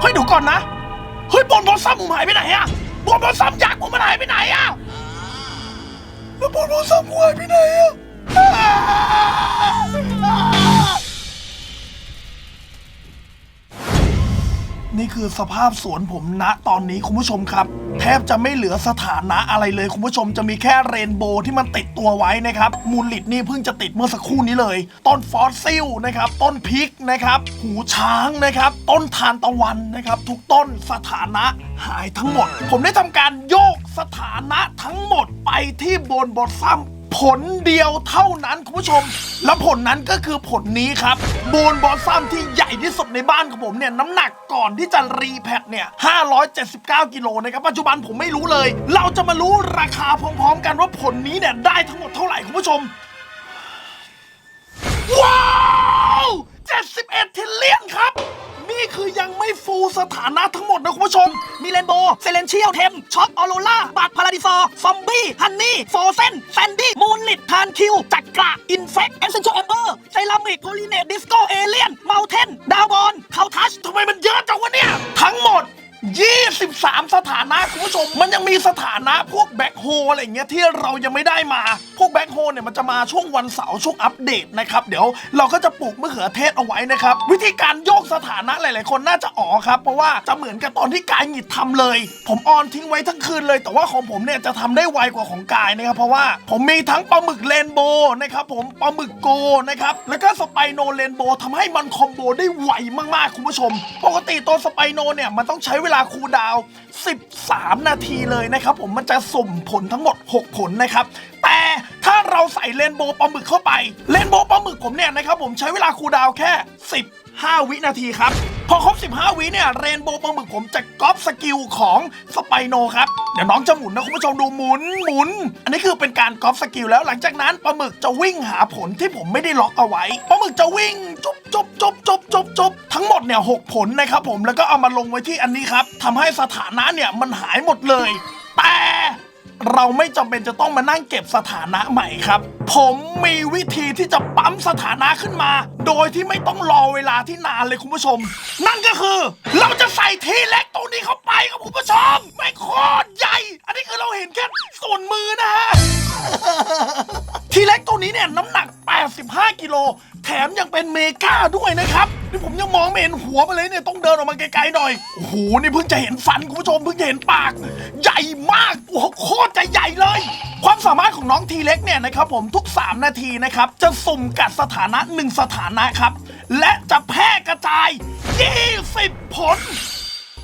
เฮ้ยเดี๋ยวก่อนนะ เฮ้ยบอลบอลซ้ำผมหายไปไหนอะบอลบอลซ้ำยักษ์ผมมันหายไปไหนอะแล้วบอลบอลซ้ำผมหายไปไหนอะ นี่คือสภาพสวนผมณตอนนี้คุณผู้ชมครับ แทบจะไม่เหลือสถานะอะไรเลยคุณผู้ชมจะมีแค่เรนโบว์ที่มันติดตัวไว้นะครับมูลลิดนี่เพิ่งจะติดเมื่อสักครู่นี้เลย ต้นฟอสซิลนะครับต้นพริกนะครับหูช้างนะครับต้นทานตะวันนะครับทุกต้นสถานะหายทั้งหมด ผมได้ทำการโยกสถานะทั้งหมดไปที่บนบอสซัม ผลเดียวเท่านั้นคุณผู้ชม และผลนั้นก็คือผลนี้ครับบูนบอสซัมที่ใหญ่ที่สุดในบ้านของผมเนี่ยน้ำหนักก่อนที่จะรีแพคเนี่ย 579 กิโลนะครับ ปัจจุบันผมไม่รู้เลย เราจะมารู้ราคาพร้อมๆ กันว่าผลนี้เนี่ยได้ทั้งหมดเท่าไหร่คุณผู้ชม ว้าว 71ทิลเลียนครับ นี่คือยังไม่ฟูลสถานะทั้งหมดนะคุณผู้ชม มีเรนโบว์เซเลนเชียลเทมช็อคออโรล่าบัตพาราดิซอร์ซอมบี้ฮันนี่โฟเซนแซนดี้มูนลิตทานคิว จักระอินเฟกเอเซนเชียลแอมเบอร์ไซรามิกโพลีเนตดิสโกเอเลียนเมลเทนดาวบอลเคาทัชทำไมมันเยอะจังวะเนี่ย ทั้งหมด 23 สถานะคุณผู้ชม มันยังมีสถานะพวกแบ็คโฮอะไรอย่างเงี้ยที่เรายังไม่ได้มา พวกแบ็คโฮเนี่ยมันจะมาช่วงวันเสาร์ช่วงอัปเดตนะครับ เดี๋ยวเราก็จะปลูกมะเขือเทศเอาไว้นะครับ วิธีการโยกสถานะหลาย ๆ คนน่าจะอ๋อครับ เพราะว่าจะเหมือนกับตอนที่กายหงิดทำเลย ผมออนทิ้งไว้ทั้งคืนเลย แต่ว่าของผมเนี่ยจะทำได้ไวกว่าของกายนะครับ เพราะว่าผมมีทั้งปลาหมึกเรนโบ์นะครับผมปลาหมึกโกนะครับแล้วก็สไปโนเรนโบ์ทำให้มันคอมโบได้ไวมาก ๆ คุณผู้ชม ปกติตัวสไปโนเนี่ยมันต้องใช้เวลาคูลดาวน์13 นาทีเลยนะครับผมมันจะสุ่มผลทั้งหมด 6 ผลนะครับ แต่ถ้าเราใส่เรนโบว์ปลาหมึกเข้าไปเรนโบว์ปลาหมึกผมเนี่ยนะครับผมใช้เวลาคูลดาวน์แค่ 15 วินาทีครับ พอครบ 15 วิเนี่ยเรนโบว์ปลาหมึกผมจะก๊อปสกิลของสไปโนครับ เดี๋ยวน้องจะหมุนนะคุณผู้ชมดูหมุนหมุน อันนี้คือเป็นการก๊อปสกิลแล้วหลังจากนั้นปลาหมึกจะวิ่งหาผลที่ผมไม่ได้ล็อกเอาไว้ปลาหมึกจะวิ่งจุบจุบจุบจุบจุบจุบทั้งหมดเนี่ยหกผลนะครับผมแล้วก็เอามาลงไว้ที่อันนี้ครับทำให้สถานะเนี่ยมันหายหมดเลย แต่ เราไม่จำเป็นจะต้องมานั่งเก็บสถานะใหม่ครับ ผมมีวิธีที่จะปั๊มสถานะขึ้นมา โดยที่ไม่ต้องรอเวลาที่นานเลยคุณผู้ชม นั่นก็คือ เราจะใส่ทีเล็กตัวนี้เข้าไปครับคุณผู้ชมไม่โคตรใหญ่ อันนี้คือเราเห็นแค่ส่วนมือนะฮะทีเล็กตัวนี้เนี่ยน้ำหนัก 85 กิโล แถมยังเป็นเมกาด้วยนะครับนี่ผมยังมองไม่เห็นหัวมาเลยเนี่ยต้องเดินออกมาไกลๆหน่อยโอ้โหนี่เพิ่งจะเห็นฟันคุณผู้ชมเพิ่งจะเห็นปาก ใหญ่มากโอ้โหโคตรจะใหญ่เลย ความสามารถของน้องทีเล็กเนี่ยนะครับผมทุก 3 นาทีนะครับจะสุ่มกัดสถานะ 1 สถานะครับ และจะแพร่กระจาย 20 ผล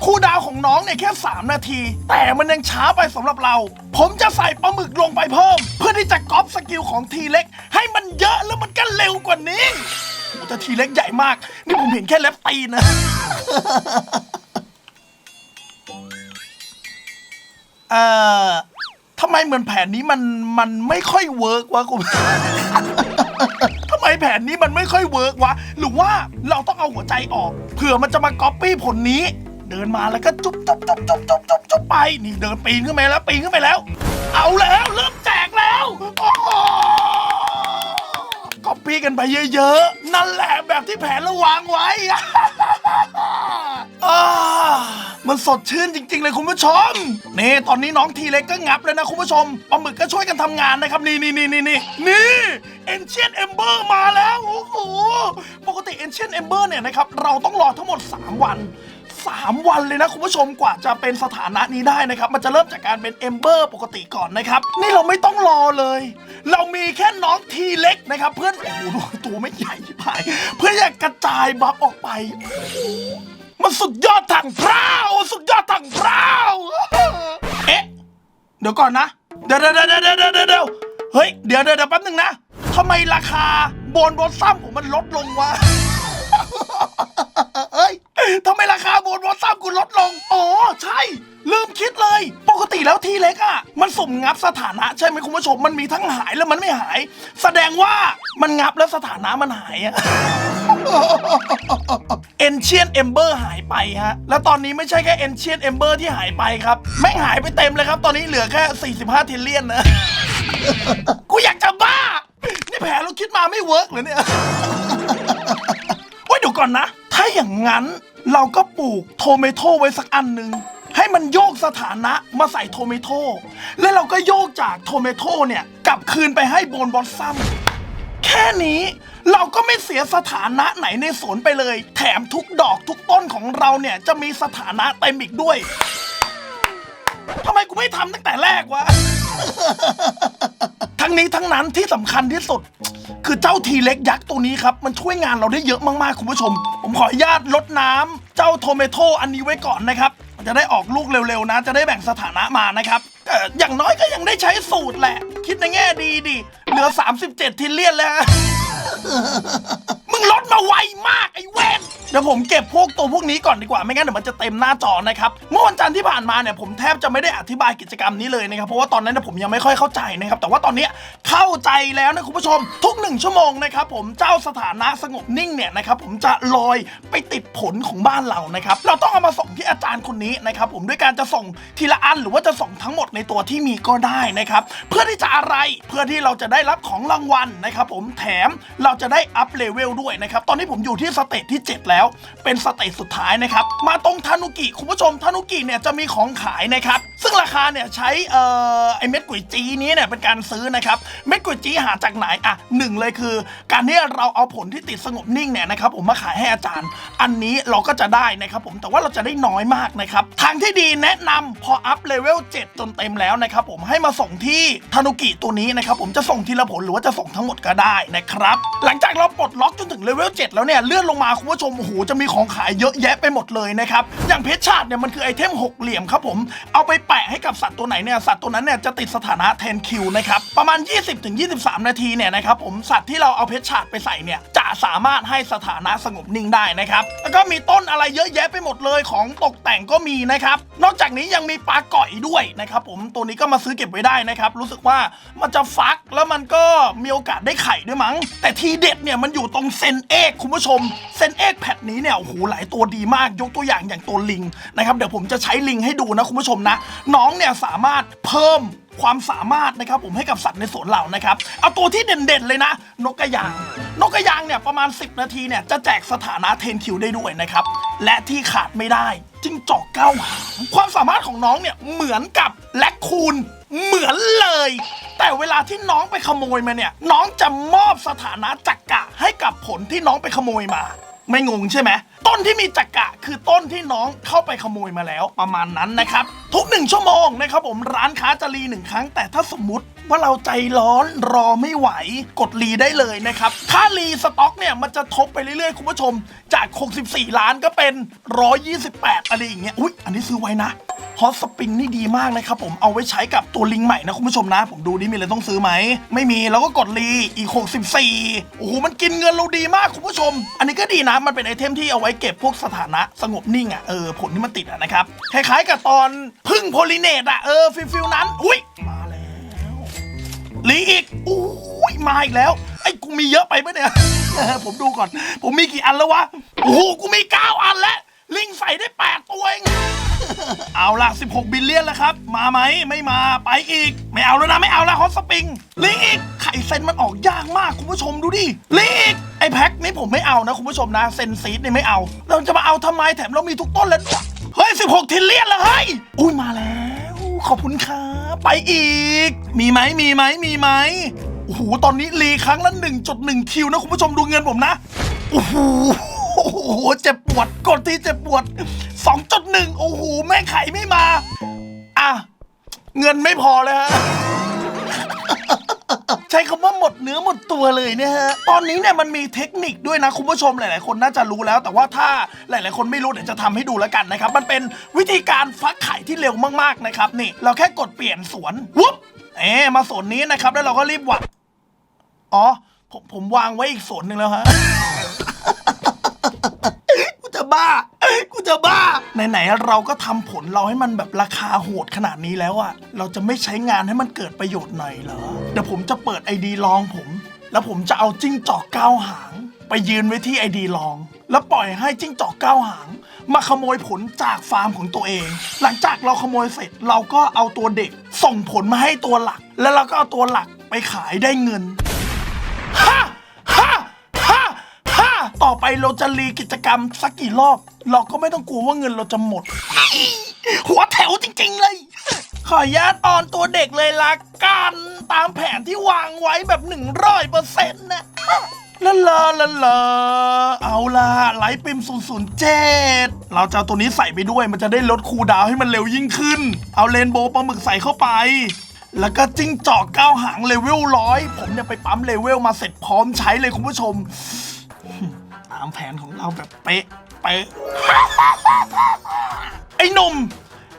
คูลดาวของน้องเนี่ยแค่ 3 นาที แต่มันยังช้าไปสำหรับเรา ผมจะใส่ปลาหมึกลงไปเพิ่ม เพื่อที่จะก๊อปสกิลของทีเล็ก ให้มันเยอะแล้วมันก็เร็วกว่านี้โอ้แต่ทีเล็กใหญ่มาก นี่ผมเห็นแค่เล็บตีนนะ เอ่อทำไมเหมือนแผนนี้มันมันไม่ค่อยเวิร์กวะคุณ ทำไมแผนนี้มันไม่ค่อยเวิร์กวะ หรือว่าเราต้องเอาหัวใจออกเผื่อมันจะมาก๊อปปี้ผลนี้ เดินมาแล้วก็จุ๊บจุ๊บจุ๊บจุ๊บจุ๊บจุ๊บจุ๊บไปนี่เดินปีนขึ้นไปแล้วปีนขึ้นไปแล้ว เอาแล้ว เริ่มแจกแล้วโอ้โหก๊อปปี้กันไปเยอะๆ นั่นแหละแบบที่แผนเราวางไว้มันสดชื่นจริง ๆ เลยคุณผู้ชม นี่ตอนนี้น้องทีเล็กก็งับเลยนะคุณผู้ชมปลาหมึกก็ช่วยกันทำงานนะครับ นี่นี่นี่นี่นี่นี่เอนเชียนเอมเบอร์มาแล้ว โอ้โห ปกติเอนเชียนเอมเบอร์เนี่ยนะครับ เราต้องรอทั้งหมด 3 วัน 3 วันเลยนะคุณผู้ชมกว่าจะเป็นสถานะนี้ได้นะครับ มันจะเริ่มจากการเป็นเอมเบอร์ปกติก่อนนะครับ นี่เราไม่ต้องรอเลย เรามีแค่น้องทีเล็กนะครับ เพื่อนโอ้โหตัวไม่ใหญ่ที่ผาย เพื่ออยากกระจายบัฟออกไป มันสุดยอดทางพร้าวสุดยอดทางพร้าวเอ๊ะ เดี๋ยวก่อนนะเดี๋ยวเดี๋ยวเดี๋ยวเดี๋ยวเฮ้ยเดี๋ยวเดี๋ยวแป๊บนึงนะทำไมราคาโบนบอสซัมผมมันลดลงวะ ทำไมราคาโบนบอสซัมกูลดลง อ๋อ ใช่ ลืมคิดเลย ปกติแล้วทีเล็กอะ่ะ มันสมงับสถานะใช่ไหมคุณผู้ชม มันมีทั้งหายแล้วมันไม่หาย แสดงว่ามันงับแล้วสถานะมันหายอะเอนเชียนเอมเบอร์หายไปฮะ แล้วตอนนี้ไม่ใช่แค่เอนเชียนเอมเบอร์ที่หายไปครับแม่งหายไปเต็มเลยครับ ตอนนี้เหลือแค่ 45 ทิลเลียนนะ กูอยากจะบ้า นี่แผนเราคิดมาไม่เวิร์กเหรอเนี่ยโอ้ยเดี๋ยวก่อนนะ ถ้าอย่างนั้นเราก็ปลูกโทเมโตไว้สักอันหนึ่งให้มันโยกสถานะมาใส่โทเมโตแล้วเราก็โยกจากโทเมโตเนี่ยกลับคืนไปให้โบนบอสซัมแค่นี้เราก็ไม่เสียสถานะไหนในสวนไปเลย แถมทุกดอกทุกต้นของเราเนี่ยจะมีสถานะเต็มอีกด้วยทำไมกูไม่ทำตั้งแต่แรกวะ ทั้งนี้ทั้งนั้นที่สำคัญที่สุด คือเจ้าทีเล็กยักษ์ตัวนี้ครับ มันช่วยงานเราได้เยอะมากๆ คุณผู้ชม ผมขออนุญาตลดน้ำเจ้าโทเมโตอันนี้ไว้ก่อนนะครับ มันจะได้ออกลูกเร็วๆนะ จะได้แบ่งสถานะมานะครับเอ่ออย่างน้อยก็ยังได้ใช้สูตรแหละ คิดในแง่ดีดิเหลือ 37ทิเลียนแล้ว มึงลดมาไวมากไอ้เวนเดี๋ยวผมเก็บพวกตัวพวกนี้ก่อนดีกว่าไม่งั้นเดี๋ยวมันจะเต็มหน้าจอนะครับเมื่อวันจันทร์ที่ผ่านมาเนี่ยผมแทบจะไม่ได้อธิบายกิจกรรมนี้เลยนะครับเพราะว่าตอนนั้นเนยผมยังไม่ค่อยเข้าใจนะครับแต่ว่าตอนนี้เข้าใจแล้วนะคุณผู้ชม ทุกหนึ่งชั่วโมงนะครับผมเจ้าสถานะสงบนิ่งเนี่ยนะครับผมจะลอยไปติดผลของบ้านเรานะครับเราต้องเอามาส่งที่อาจารย์คนนี้นะครับผมด้วยการจะส่งทีละอันหรือว่าจะส่งทั้งหมดในตัวที่มีก็ได้นะครับเพื่อที่จะอะไรเพื่อที่เราจะได้รับของรางวัลนะครับผมแถมเราจะได้อัพเลเวลด้วยนะครับ ตอนนี้ผมอยู่ที่สเตจที่ 7 แล้ว เป็นสเตจสุดท้ายนะครับ มาตรงทานุกิคุณผู้ชมทานุกิเนี่ยจะมีของขายนะครับ ซึ่งราคาเนี่ยใช้เอ่อไอเม็ดกุยจีนี้เนี่ยเป็นการซื้อนะครับ เม็ดกุยจีหาจากไหนอะหนึ่งเลยคือ การที่เราเอาผลที่ติดสงบนิ่งเนี่ยนะครับผมมาขายให้อาจารย์ อันนี้เราก็จะได้นะครับผมแต่ว่าเราจะได้น้อยมากนะครับทางที่ดีแนะนำพออัพเลเวล7จนเต็มแล้วนะครับผมให้มาส่งที่ทานุกิตัวนี้นะครับผมจะส่งทีละผลหรือว่าจะส่งทั้งหมดก็ได้นะครับ หลังจากเราปลดล็อกจนถึงเลเวล7แล้วเนี่ยเลื่อนลงมาคุณผู้ชมโอ้โหจะมีของขายเยอะแยะไปหมดเลยนะครับอย่างเพชรชาติเนี่ยมันคือไอเทมหกเหลี่ยมครับผมเอาไปแปะให้กับสัตว์ตัวไหนเนี่ยสัตว์ตัวนั้นเนี่ยจะติดสถานะ10คิวนะครับประมาณ 20-23 นาทีเนี่ยนะครับผมสัตว์ที่เราเอาเพชรชาติไปใส่เนี่ยจะสามารถให้สถานะสงบนิ่งได้นะครับแล้วก็มีต้นอะไรเยอะแยะไปหมดเลยของตกแต่งก็มีนะครับนอกจากนี้ยังมีปลาก่อยด้วยนะครับผมตัวนี้ก็มาซื้อเก็บไว้ได้นะครับรู้สึกว่ามันจะฟักแล้วมันก็มีโอกาสได้ไข่ด้วยมั้ง แต่ทีเด็ดเนี่ยมันอยู่ตรงเซนเอกคุณผู้ชม เซนเอกแพทนี้เนี่ยโอ้โหหลายตัวดีมากยกตัวอย่างอย่างตัวลิงนะครับเดี๋ยวผมจะใช้ลิงให้ดูนะคุณผู้ชมนะ น้องเนี่ยสามารถเพิ่มความสามารถนะครับผมให้กับสัตว์ในสวนเรานะครับ เอาตัวที่เด่นๆเลยนะ นกกระยาง นกกระยางเนี่ยประมาณ 10 นาทีเนี่ยจะแจกสถานะเทนคิวได้ด้วยนะครับ และที่ขาดไม่ได้จิ้งจอกเก้าหางความสามารถของน้องเนี่ยเหมือนกับแลคคูนเหมือนเลย แต่เวลาที่น้องไปขโมยมาเนี่ย น้องจะมอบสถานะจักกะให้กับผลที่น้องไปขโมยมา ไม่งงใช่ไหมต้นที่มีจักกะคือต้นที่น้องเข้าไปขโมยมาแล้วประมาณนั้นนะครับ ทุกหนึ่งชั่วโมงนะครับผมร้านค้าจะรีหนึ่งครั้งแต่ถ้าสมมติว่าเราใจร้อนรอไม่ไหวกดรีได้เลยนะครับค่ารีสต็อกเนี่ย มันจะทบไปเรื่อยๆ คุณผู้ชม จาก 64 ล้านก็เป็น 128 อะไรอย่างเงี้ยอุ้ยอันนี้ซื้อไว้นะ ฮอตสปริงนี่ดีมากนะครับผมเอาไว้ใช้กับตัวลิงใหม่นะคุณผู้ชมนะ ผมดูนี่มีอะไรต้องซื้อไหม ไม่มีเราก็กดรีอีก 64 โอ้โห มันกินเงินเราดีมากคุณผู้ชม อันนี้ก็ดีนะ มันเป็นไอเทมที่เอาไว้เก็บพวกสถานะสงบนิ่งอะเออผลที่มันติดอะนะครับคล้ายๆกับตอนพึ่งโพลิเนตอะเออฟิลฟิลนั้นอุ้ยมาแล้วลีอีกอุ้ยมาอีกแล้วไอ้กูมีเยอะไปปะเนี่ยผมดูก่อน ผมมีกี่อันแล้ววะโอ้โหกูมี9อันแล้ว ลิงใส่ได้8ตัวเอง เอาละ16 บิลเลียนแล้วครับ มาไหมไม่มาไปอีก ไม่เอาแล้วนะไม่เอาแล้วฮอตสปริงลิงอีกไข่เซนมันออกยากมากคุณผู้ชมดูดิลิงอีกไอแพ็คนี้ผมไม่เอานะคุณผู้ชมนะเซนซีดนี่ไม่เอา เราจะมาเอาทำไมแถมเรามีทุกต้นเลยด้วเฮ้ย16ทิลเลียนแล้วเฮ้ยอุ้ยมาแล้ว ขอบคุณครับไปอีก มีไหมมีไหมมีไหมโอ้โหตอนนี้รีครั้งละ1.1คิวนะคุณผู้ชมดูเงินผมนะโอ้โห โอ้โหเจ็บปวดกดที่เจ็บปวด 2.1 โอ้โหแม่ไข่ไม่มา อะ เงินไม่พอเลยฮะใช้คำว่าหมดเนื้อหมดตัวเลยเนี่ยฮะ ตอนนี้เนี่ยมันมีเทคนิคด้วยนะ คุณผู้ชมหลาย ๆ คนน่าจะรู้แล้ว แต่ว่าถ้าหลาย ๆ คนไม่รู้เดี๋ยวจะทำให้ดูแล้วกันนะครับ มันเป็นวิธีการฟักไข่ที่เร็วมาก ๆ นะครับ นี่ เราแค่กดเปลี่ยนสวนวุ๊บเอ๊มาสวนนี้นะครับ แล้วเราก็รีบวัดอ๋อผมผมวางไว้อีกสวนหนึ่งแล้วฮะ กูจะบ้า กูจะบ้า ไหนๆเราก็ทำผลเราให้มันแบบราคาโหดขนาดนี้แล้วอะเราจะไม่ใช้งานให้มันเกิดประโยชน์หน่อยเหรอ เดี๋ยวผมจะเปิดไอดีลองผม แล้วผมจะเอาจิ้งจอกเก้าหาง ไปยืนไว้ที่ไอดีลอง แล้วปล่อยให้จิ้งจอกเก้าหาง มาขโมยผลจากฟาร์มของตัวเอง หลังจากเราขโมยเสร็จเราก็เอาตัวเด็กส่งผลมาให้ตัวหลัก แล้วเราก็เอาตัวหลักไปขายได้เงิน ฮ่าฮ่าฮ่าฮ่า ต่อไปเราจะรีกิจกรรมสักกี่รอบ เราก็ไม่ต้องกลัวว่าเงินเราจะหมด หัวแถวจริงๆเลย ขออนุญาตออนตัวเด็กเลยละกันตามแผนที่วางไว้แบบหนึ่งร้อยเปอร์เซ็นต์นะละลาละลาเอาล่ะไลท์ปิม007 เราจะเอาตัวนี้ใส่ไปด้วยมันจะได้ลดคูลดาวให้มันเร็วยิ่งขึ้น เอาเลนโบปลาหมึกใส่เข้าไป แล้วก็จิ้งจอกก้าวหางเลเวลร้อยผมเนี่ยไปปั๊มเลเวลมาเสร็จพร้อมใช้เลยคุณผู้ชม ตามแผนของเราแบบเป๊ะเป๊ะ ไอ้หนุ่ม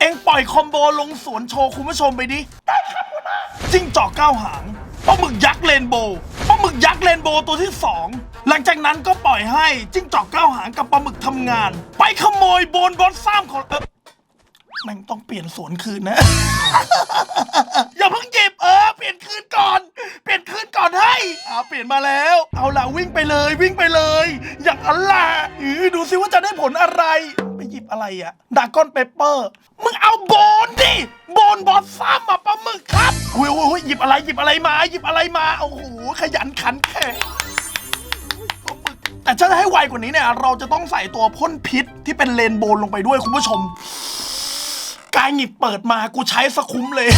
เอ็งปล่อยคอมโบลงสวนโชว์คุณผู้ชมไปดิ ได้ครับหัวหน้าจิ้งจอกก้าวหางปลาหมึกยักษ์เรนโบว์ปลาหมึกยักษ์เรนโบว์ตัวที่สองหลังจากนั้นก็ปล่อยให้จิ้งจอกก้าวหางกับปลาหมึกทำงาน ไปขโมยโบนบอสซ้ำของเออแม่งต้องเปลี่ยนสวนคืนนะ อย่าเพิ่งหยิบเออเปลี่ยนคืนก่อน เปลี่ยนคืนก่อนให้เอาเปลี่ยนมาแล้ว เอาละวิ่งไปเลยวิ่งไปเลย อย่างอันล่ะอือดูซิว่าจะได้ผลอะไร ไปหยิบอะไรอะดากอนเปเปอร์มึงเอาโบนดิโบนบอสซ้ำมาปลาหมึกครับหุยหุยหุยหยิบอะไรหยิบอะไรมา หยิบอะไรมาโอ้โหขยันขันแข็งแต่ถ้าจะให้ไวกว่านี้เนี่ยเราจะต้องใส่ตัวพ่นพิษที่เป็นเลนโบว์ลงไปด้วยคุณผู้ชม กายหงิบเปิดมากูใช้สคุ้มเลย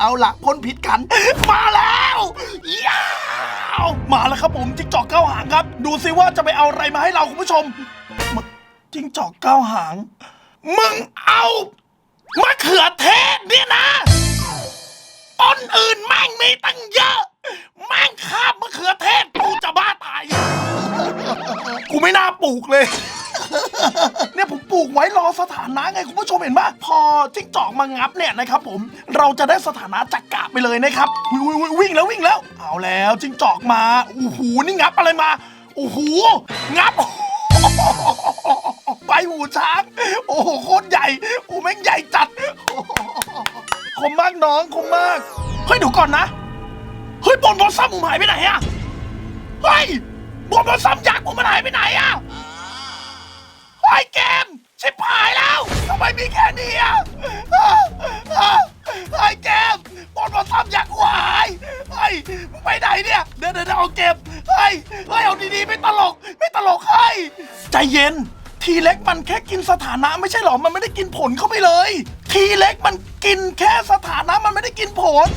เอาละพ่นพิษกัน มาแล้วยาวมาแล้วครับผมจิ้งจอกเก้าหางครับ ดูซิว่าจะไปเอาอะไรมาให้เราคุณผู้ชมจิ้งจอกเก้าหาง มึงเอามะเขือเทศเนี่ยนะต้นอื่นแม่งมีตั้งเยอะ แม่งคาบมะเขือเทศกูจะบ้าตาย กูไม่น่าปลูกเลย เนี่ยผมปลูกไว้รอ นะไงคุณผู้ชมเห็นปะพอจิ้งจอกมางับเนี่ยนะครับผมเราจะได้สถานะจักกะไปเลยนะครับวิววิววิ่งแล้ววิ่งแล้ว เอาแล้วจิ้งจอกมาโอ้โหนี่งับอะไรมาโอ้โหงับไปหูช้างโอ้โหโคตรใหญ่โอ้แม่งใหญ่จัดคมมากน้องคมมากเฮ้ยเดี๋ยวก่อนนะเฮ้ยบอลบอลซ้ำผมหายไปไหนอะเฮ้ยบอลบอลซ้ำยักษ์ผมมันหายไปไหนอะไอ้ยเกม ชิบหายแล้วทำไมมีแค่นี้อะไอ้เกมบอลบอลซ้ำอยากหวายไอ้มึงไปไหนเนี่ยเดี๋ยวเดี๋ยวเอาเก็บไอ้ไอ้เอาดีๆไม่ตลกไม่ตลกไอ้ใจเย็น ทีเล็กมันแค่กินสถานะไม่ใช่หรอมันไม่ได้กินผลเข้าไปเลย ทีเล็กมันกินแค่สถานะมันไม่ได้กินผล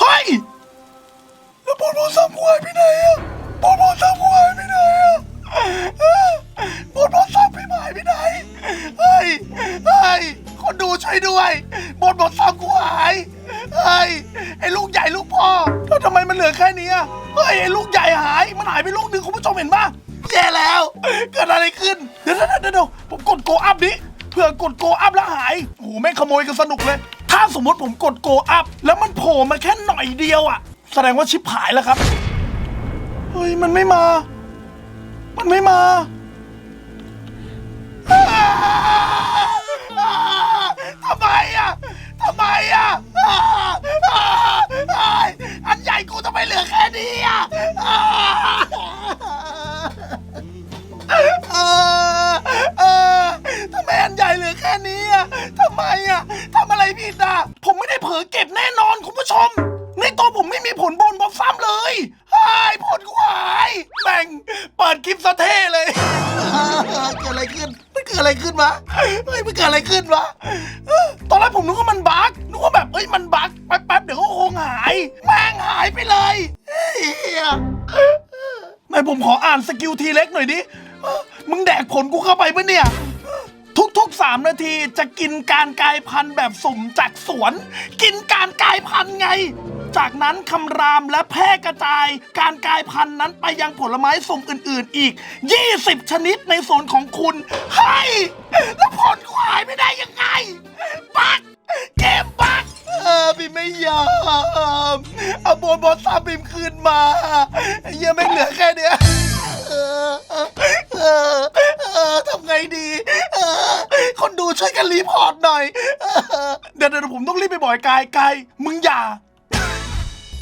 เฮ้ย บอลบอลซ้ำกูหายเฮ้ยไอ้ลูกใหญ่ลูกพ่อแล้วทำไมมันเหลือแค่นี้อะเฮ้ยไอ้ลูกใหญ่หาย มันหายไปลูกหนึ่งคุณผู้ชมเห็นปะแย่แล้ว เกิดอะไรขึ้น เดี๋ยวเดี๋ยวเดี๋ยวผมกดโกอัพดิเผื่อกดโกอัพแล้วหายโอ้โหแม่งขโมยกันสนุกเลย ถ้าสมมติผมกดโกอัพแล้วมันโผล่มาแค่หน่อยเดียวอะแสดงว่าชิปหายแล้วครับ เฮ้ยมันไม่มา มันไม่มาอ้าอ้าทำไมอะ ทำไมอะอ่าอ่าอ่าอันใหญ่กูทำไมเหลือแค่นี้อะอ้าออเออทำไมอันใหญ่เหลือแค่นี้อะทำไมอะทำอะไรผิดอะผมไม่ได้เผลอเก็บแน่นอนคุณผู้ชม ในตัวผมไม่มีผลบนบอซ้ำเลยหายผลกูหายแม่งเปิดคลิปสะเท่เลย เกิดอะไรขึ้น มันเกิดอะไรขึ้นวะเฮ้ยมันเกิดอะไรขึ้นวะ ตอนแรกผมนึกว่ามันบั๊กนึกว่าแบบเอ้ยมันบั๊กแป๊บๆเดี๋ยวก็คงหายแม่งหายไปเลยเฮียไหนผมขออ่านสกิลทีเล็กหน่อยดิมึงแดกผลกูเข้าไปปะเนี่ย ทุกๆ 3 นาทีจะกินการกลายพันธุ์แบบสุ่มจากสวน กินการกลายพันธุ์ไง จากนั้นคำรามและแพร่กระจาย การกลายพันธุ์นั้นไปยังผลไม้สุ่มอื่นๆอีก 20 ชนิดในสวนของคุณเฮ้ยแล้วผลกูหายไม่ได้ยังไงบักเกมบักเออพี่ไม่ยอมเอาโบนบอสซาบิมคืนมาเยังไม่เหลือแค่เนี้ยเออเออ ไงดีเออคนดูช่วยกันรีพอร์ตหน่อยเออเดี๋ยวเดี๋ยวผมต้องรีบไปบ่อยกายกายมึงอย่า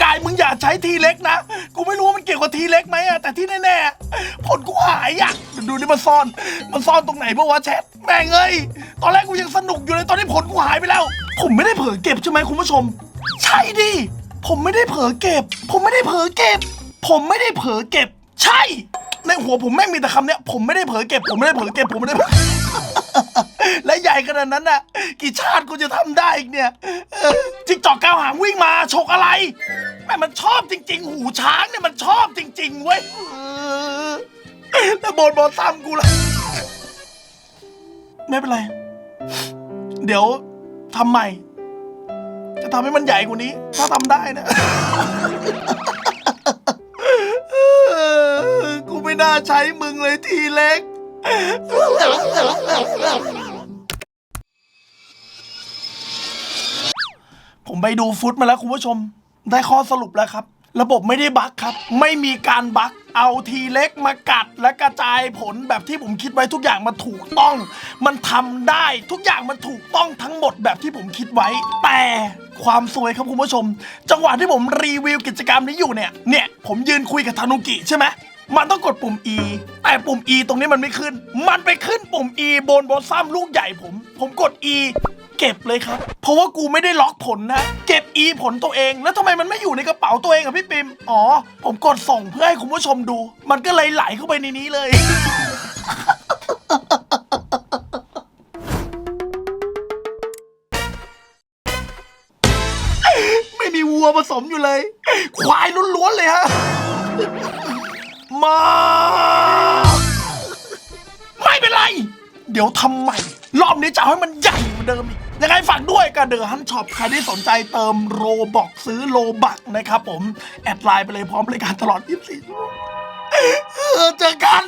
กายมึงอย่าใช้ทีเล็กนะ กูไม่รู้ว่ามันเกี่ยวกับทีเล็กไหมอะแต่ที่แน่ๆผลกูหายอะดูนี่มันซ่อน มันซ่อนตรงไหนเมื่อวะแชทแม่งเอ้ยตอนแรกกูยังสนุกอยู่เลยตอนนี้ผลกูหายไปแล้ว ผมไม่ได้เผลอเก็บใช่ไหมคุณผู้ชม ใช่ดิผมไม่ได้เผลอเก็บ ผมไม่ได้เผลอเก็บ ผมไม่ได้เผลอเก็บ ใช่ ในหัวผมแม่งมีแต่คำเนี้ย ผมไม่ได้เผลอเก็บ ผมไม่ได้เผลอเก็บ ผมไม่ได้เผลอและใหญ่ขนาดนั้นน่ะ กี่ชาติกูจะทำได้อีกเนี่ยเออจิกจอกก้าวหางวิ่งมาฉกอะไรแม่มันชอบจริง ๆ หูช้างเนี่ยมันชอบจริง ๆ เว้ยเออแล้วโบนบอลซ้ำกูละไม่เป็นไร เดี๋ยวทำใหม่ จะทำให้มันใหญ่กว่านี้ ถ้าทำได้นะ น่าใช้มึงเลยทีเล็ก ผมไปดูฟุตมาแล้วคุณผู้ชม ได้ข้อสรุปแล้วครับ ระบบไม่ได้บั๊กครับ ไม่มีการบั๊กเอาทีเล็กมากัดและกระจายผลแบบที่ผมคิดไว้ทุกอย่างมันถูกต้อง มันทำได้ทุกอย่างมันถูกต้องทั้งหมดแบบที่ผมคิดไว้ แต่ความสวยครับคุณผู้ชม จังหวะที่ผมรีวิวกิจกรรมนี้อยู่เนี่ยเนี่ยผมยืนคุยกับทานุกิใช่ไหม มันต้องกดปุ่ม E แต่ปุ่ม E ตรงนี้มันไม่ขึ้น มันไปขึ้นปุ่ม E บนบนซ้ำลูกใหญ่ผม ผมกด E เก็บเลยครับ เพราะว่ากูไม่ได้ล็อกผลนะ เก็บ E ผลตัวเอง แล้วทำไมมันไม่อยู่ในกระเป๋าตัวเองอะพี่ปิม อ๋อ ผมกดส่งเพื่อให้คุณผู้ชมดู มันก็เลยไหลเข้าไปในนี้เลย ไม่มีวัวผสมอยู่เลย ควายล้วนๆเลยฮะ มากไม่เป็นไร เดี๋ยวทำใหม่ รอบนี้จะให้มันใหญ่เหมือนเดิมอีก ยังไงฝากด้วยกับเดอะฮันช็อปใครที่สนใจเติมโรบอกซื้อโลบักนะครับผม แอดไลน์ไปเลยพร้อมบริการตลอด 24ชั่วโมงเจอกัน